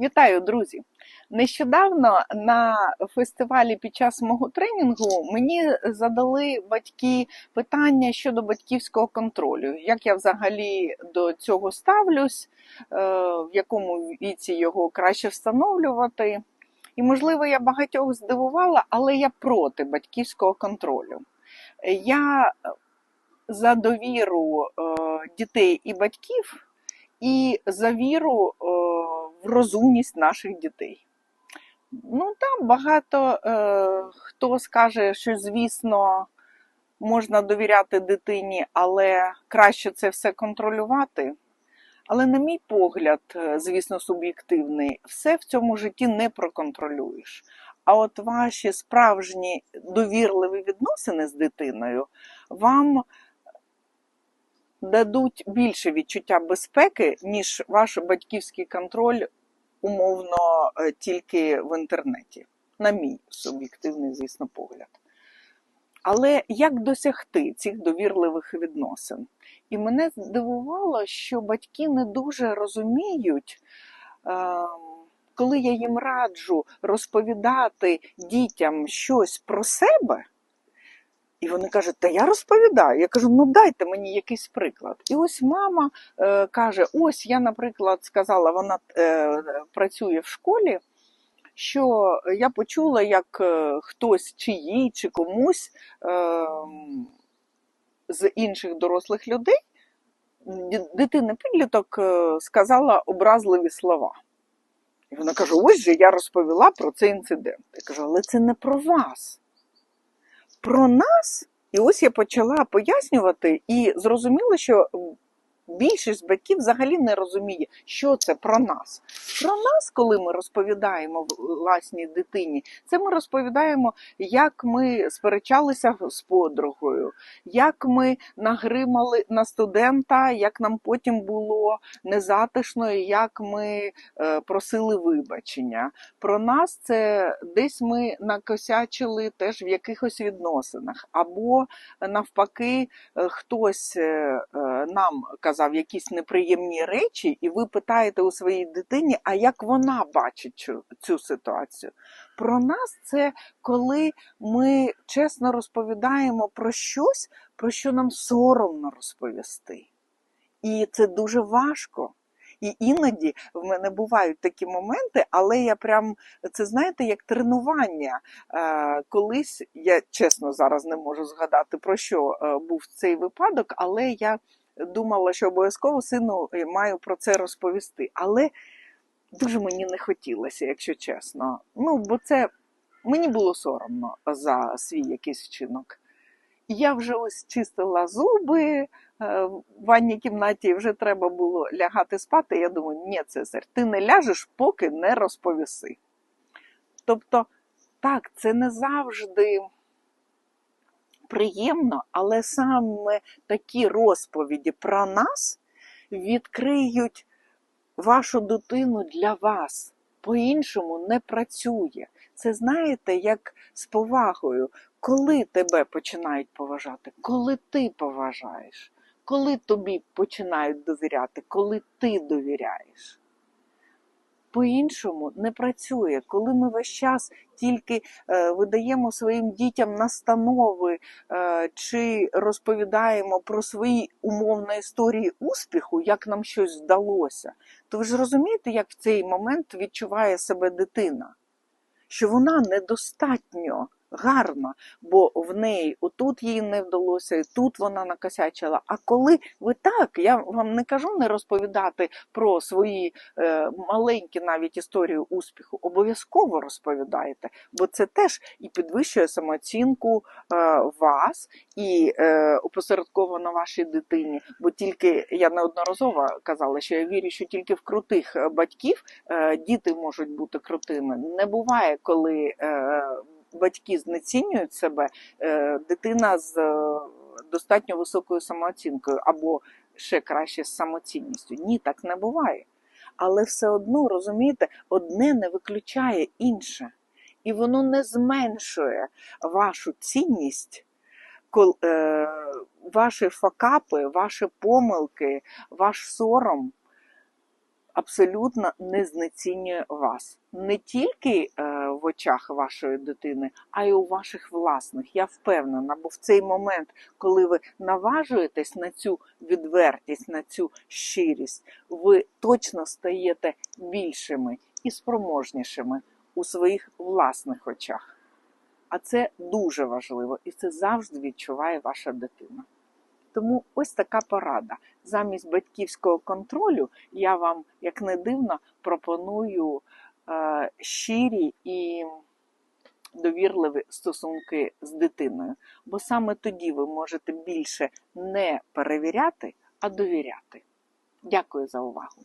Вітаю, друзі! Нещодавно на фестивалі під час мого тренінгу мені задали батьки питання щодо батьківського контролю. Як я взагалі до цього ставлюсь, е, в якому віці його краще встановлювати. І, можливо, я багатьох здивувала, але я проти батьківського контролю. Я за довіру е, дітей і батьків, і за віру е, розумність наших дітей. Ну, там багато е, хто скаже, що, звісно, можна довіряти дитині, але краще це все контролювати. Але, на мій погляд, е, звісно, суб'єктивний, все в цьому житті не проконтролюєш. А от ваші справжні довірливі відносини з дитиною вам дадуть більше відчуття безпеки, ніж ваш батьківський контроль умовно е, тільки в інтернеті. На мій суб'єктивний, звісно, погляд. Але як досягти цих довірливих відносин? І мене здивувало, що батьки не дуже розуміють, ем, коли я їм раджу розповідати дітям щось про себе. І вони кажуть, та я розповідаю. Я кажу, ну дайте мені якийсь приклад. І ось мама е, каже: ось я, наприклад, сказала, вона е, працює в школі, що я почула, як е, хтось чи їй, чи комусь е, з інших дорослих людей, дитина підліток е, сказала образливі слова. І вона каже: ось же я розповіла про цей інцидент. Я кажу, але це не про вас про нас. І ось я почала пояснювати і зрозуміла, що більшість батьків взагалі не розуміє, що це про нас. Про нас, коли ми розповідаємо власній дитині, це ми розповідаємо, як ми сперечалися з подругою, як ми нагримали на студента, як нам потім було незатишно, як ми е, просили вибачення. Про нас це десь ми накосячили теж в якихось відносинах, або навпаки, е, хтось е, нам казав, сказав якісь неприємні речі, і ви питаєте у своїй дитині, а як вона бачить цю, цю ситуацію. Про нас це коли ми чесно розповідаємо про щось, про що нам соромно розповісти. І це дуже важко. І іноді в мене бувають такі моменти, але я прям це знаєте як тренування. Колись я чесно зараз не можу згадати про що е, був цей випадок, але я думала, що обов'язково сину е, маю про це розповісти. Але дуже мені не хотілося, якщо чесно. Ну, бо це мені було соромно за свій якийсь вчинок. Я вже ось чистила зуби е, в ванній кімнаті, вже треба було лягати спати. Я думаю, ні, Цезарь, ти не ляжеш, поки не розповіси. Тобто, так, це не завжди приємно, але саме такі розповіді про нас відкриють вашу дитину для вас. По-іншому не працює. Це знаєте, як з повагою, коли тебе починають поважати, коли ти поважаєш, коли тобі починають довіряти, коли ти довіряєш по-іншому не працює. Коли ми весь час тільки е, видаємо своїм дітям настанови е, чи розповідаємо про свої умовні історії успіху, як нам щось вдалося, то ви ж розумієте, як в цей момент відчуває себе дитина, що вона недостатньо гарна, бо в неї отут їй не вдалося, і тут вона накосячила. А коли ви так, я вам не кажу не розповідати про свої е, маленькі навіть історії успіху, обов'язково розповідаєте, бо це теж і підвищує самооцінку е, вас і е, опосередковано вашій дитині. Бо тільки я неодноразово казала, що я вірю, що тільки в крутих е, батьків е, діти можуть бути крутими. Не буває, коли. Е, батьки знецінюють себе, е, дитина з е, достатньо високою самооцінкою або ще краще з самоцінністю. Ні, так не буває. Але все одно, розумієте, одне не виключає інше. І воно не зменшує вашу цінність, е, ваші факапи, ваші помилки, ваш сором. абсолютно не знецінює вас не тільки очах вашої дитини, а й у ваших власних. Я впевнена, бо в цей момент, коли ви наважуєтесь на цю відвертість, на цю щирість, ви точно стаєте більшими і спроможнішими у своїх власних очах. А це дуже важливо, і це завжди відчуває ваша дитина. Тому ось така порада. Замість батьківського контролю я вам, як не дивно, пропоную щирі і довірливі стосунки з дитиною. Бо саме тоді ви можете більше не перевіряти, а довіряти. Дякую за увагу.